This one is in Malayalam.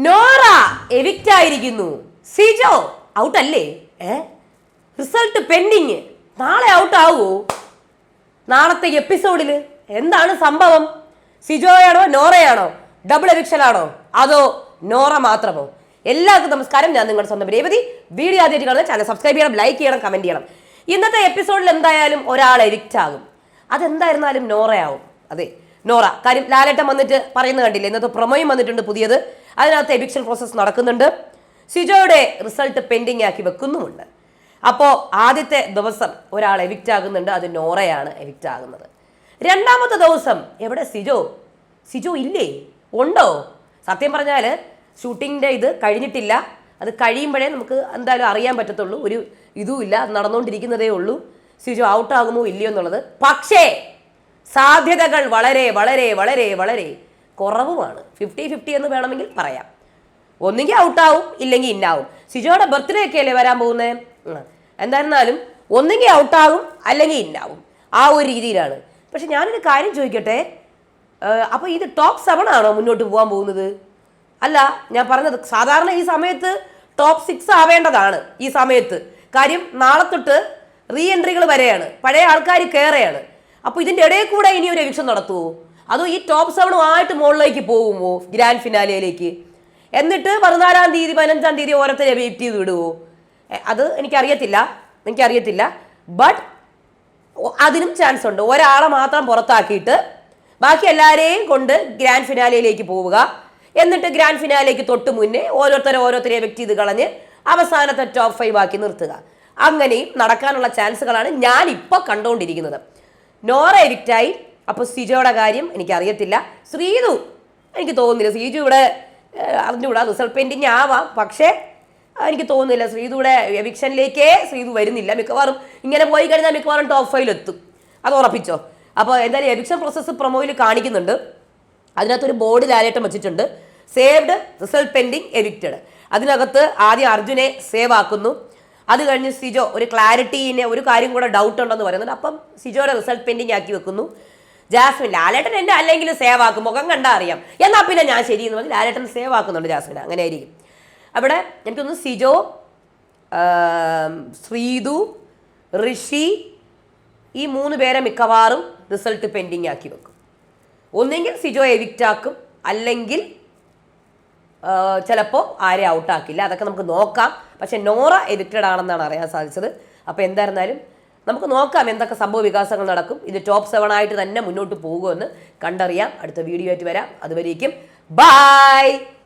നോറ എവിക്റ്റ് ആയിരിക്കുന്നു. സിജോ ഔട്ട് അല്ലേ? ഏ? Result pending. നാളെ ഔട്ട് ആവുമോ നാളത്തെ എപ്പിസോഡിൽ എന്താണ് സംഭവം? സിജോയാണോ നോറയാണോ? ഡബിൾ എവിക്ഷൻ ആണോ? അതോ നോറ മാത്രമോ? എല്ലാവർക്കും നമസ്കാരം. ഞാൻ നിങ്ങളുടെ സ്വന്തം രേവതി. വീഡിയോ ആദ്യമായിട്ട് കാണുന്ന ചാനൽ സബ്സ്ക്രൈബ് ചെയ്യണം ലൈക്ക് ചെയ്യണം കമന്റ് ചെയ്യണം. ഇന്നത്തെ എപ്പിസോഡിൽ എന്തായാലും ഒരാൾ എവിക്റ്റ് ആകും. അതെന്തായിരുന്നാലും നോറയാവും. അതെ. നോറ. കാര്യം ലാലേട്ടൻ വന്നിട്ട് പറയുന്നത് കണ്ടില്ല? ഇന്നത്തെ പ്രൊമോയും വന്നിട്ടുണ്ട് പുതിയത്. അതിനകത്ത് എവിക്ഷൻ പ്രോസസ്സ് നടക്കുന്നുണ്ട്. സിജോയുടെ റിസൾട്ട് പെൻഡിങ് ആക്കി വെക്കുന്നുമുണ്ട്. അപ്പോൾ ആദ്യത്തെ ദിവസം ഒരാൾ എവിക്റ്റ് ആകുന്നുണ്ട്. അത് നോറയാണ് എവിക്റ്റ് ആകുന്നത്. രണ്ടാമത്തെ ദിവസം എവിടെ സിജോ? സിജോ ഇല്ലേ? ഉണ്ടോ? സത്യം പറഞ്ഞാൽ ഷൂട്ടിങ്ങിന്റെ ഇത് കഴിഞ്ഞിട്ടില്ല. അത് കഴിയുമ്പോഴേ നമുക്ക് എന്തായാലും അറിയാൻ പറ്റത്തുള്ളൂ. ഒരു ഇതുമില്ല നടന്നുകൊണ്ടിരിക്കുന്നതേ ഉള്ളൂ. സിജോ ഔട്ടാകുമോ ഇല്ലയോ എന്നുള്ളത്. പക്ഷേ സാധ്യതകൾ വളരെ വളരെ വളരെ വളരെ കുറവുമാണ്. ഫിഫ്റ്റി ഫിഫ്റ്റി എന്ന് വേണമെങ്കിൽ പറയാം. ഒന്നുകിൽ ഔട്ടാവും ഇല്ലെങ്കിൽ ഇന്നാവും. സിജോയുടെ ബർത്ത്ഡേ ഒക്കെ അല്ലേ വരാൻ പോകുന്നത് എന്തായിരുന്നാലും ഒന്നുകിൽ ഔട്ടാകും അല്ലെങ്കിൽ ഇന്നാവും. ആ ഒരു രീതിയിലാണ്. പക്ഷെ ഞാനൊരു കാര്യം ചോദിക്കട്ടെ? അപ്പോൾ ഇത് ടോപ്പ് സെവൻ ആണോ മുന്നോട്ട് പോകാൻ പോകുന്നത്? അല്ല ഞാൻ പറഞ്ഞത് സാധാരണ ഈ സമയത്ത് ടോപ്പ് സിക്സ് ആവേണ്ടതാണ് ഈ സമയത്ത്. കാര്യം നാളെ തൊട്ട് റീ എൻട്രികൾ വരെയാണ്. പഴയ ആൾക്കാർ കയറുകയാണ് അപ്പോൾ ഇതിന്റെ ഇടയിൽ കൂടെ ഇനി ഒരു എവിക്ഷൻ നടത്തുമോ അതോ ഈ ടോപ്പ് സെവനും ആയിട്ട് മുകളിലേക്ക് പോകുമോ ഗ്രാൻഡ് ഫിനാലയിലേക്ക് എന്നിട്ട് പതിനാലാം തീയതി പതിനഞ്ചാം തീയതി ഓരോരുത്തരെ വെയിറ്റ് ചെയ്ത് വിടുവോ? എ, അത് എനിക്കറിയത്തില്ല. എനിക്കറിയത്തില്ല. ബട്ട് അതിനും ചാൻസ് ഉണ്ട്. ഒരാളെ മാത്രം പുറത്താക്കിയിട്ട് ബാക്കി എല്ലാവരെയും കൊണ്ട് ഗ്രാൻഡ് ഫിനാലയിലേക്ക് പോവുക. എന്നിട്ട് ഗ്രാൻഡ് ഫിനാലയ്ക്ക് തൊട്ട് മുന്നേ ഓരോരുത്തരെ ഓരോരുത്തരെ വ്യക്തി ചെയ്ത് കളഞ്ഞ് അവസാനത്തെ ടോപ്പ് ഫൈവ് ആക്കി നിർത്തുക. അങ്ങനെയും നടക്കാനുള്ള ചാൻസുകളാണ് ഞാൻ ഇപ്പോൾ കണ്ടുകൊണ്ടിരിക്കുന്നത് നോറ എവിക്റ്റായി അപ്പോൾ സിജോയുടെ കാര്യം എനിക്കറിയത്തില്ല. ശ്രീതു എനിക്ക് തോന്നുന്നില്ല. സിജു ഇവിടെ അറിഞ്ഞുകൂടാ. റിസൾട്ട് പെൻഡിങ് ആവാം. പക്ഷേ എനിക്ക് തോന്നുന്നില്ല. ശ്രീതുയുടെ എവിക്ഷനിലേക്കേ ശ്രീതു വരുന്നില്ല. മിക്കവാറും ഇങ്ങനെ പോയി കഴിഞ്ഞാൽ മിക്കവാറും ടോപ്പ് ഫൈവിൽ എത്തും. അത് ഉറപ്പിച്ചോ? അപ്പോൾ എന്തായാലും എവിക്ഷൻ പ്രോസസ്സ് പ്രൊമോയിൽ കാണിക്കുന്നുണ്ട്. അതിനകത്തൊരു ബോർഡ് ലാലേറ്റം വെച്ചിട്ടുണ്ട്. സേവ്ഡ് റിസൾട്ട് പെൻഡിങ് എവിക്റ്റഡ് അതിനകത്ത് ആദ്യം അർജുനെ സേവ് ആക്കുന്നു. അത് കഴിഞ്ഞ് സിജോ ഒരു ക്ലാരിറ്റീനെ ഒരു കാര്യം കൂടെ ഡൗട്ട് ഉണ്ടെന്ന് പറയുന്നുണ്ട്. അപ്പം സിജോയുടെ റിസൾട്ട് പെൻഡിങ് ആക്കി വെക്കുന്നു. ജാസ്മിൻ ലാലേട്ടൻ എന്നെ അല്ലെങ്കിൽ സേവ് ആക്കും. മുഖം കണ്ടാൽ അറിയാം. എന്നാൽ പിന്നെ ഞാൻ ശരി എന്ന് പറഞ്ഞ് ലാലേട്ടൻ സേവ് ആക്കുന്നുണ്ട് ജാസ്മിൻ അങ്ങനെ ആയിരിക്കും അവിടെ എനിക്കൊന്ന് സിജോ ശ്രീതു ഋഷി ഈ മൂന്ന് പേരെ മിക്കവാറും റിസൾട്ട് പെൻഡിങ് ആക്കി വെക്കും. ഒന്നെങ്കിൽ സിജോ എവിക്റ്റ് ആക്കും. അല്ലെങ്കിൽ ചിലപ്പോൾ ആരെ ഔട്ടാക്കില്ല. അതൊക്കെ നമുക്ക് നോക്കാം. പക്ഷെ നോറ എഡിറ്റഡ് ആണെന്നാണ് അറിയാൻ സാധിച്ചത്. അപ്പോൾ എന്തായിരുന്നാലും നമുക്ക് നോക്കാം എന്തൊക്കെ സംഭവ വികാസങ്ങൾ നടക്കും. ഇത് ടോപ്പ് സെവൻ ആയിട്ട് തന്നെ മുന്നോട്ട് പോകുമെന്ന് കണ്ടറിയാം. അടുത്ത വീഡിയോ ആയിട്ട് വരാം. അതുവരേക്കും ബൈ!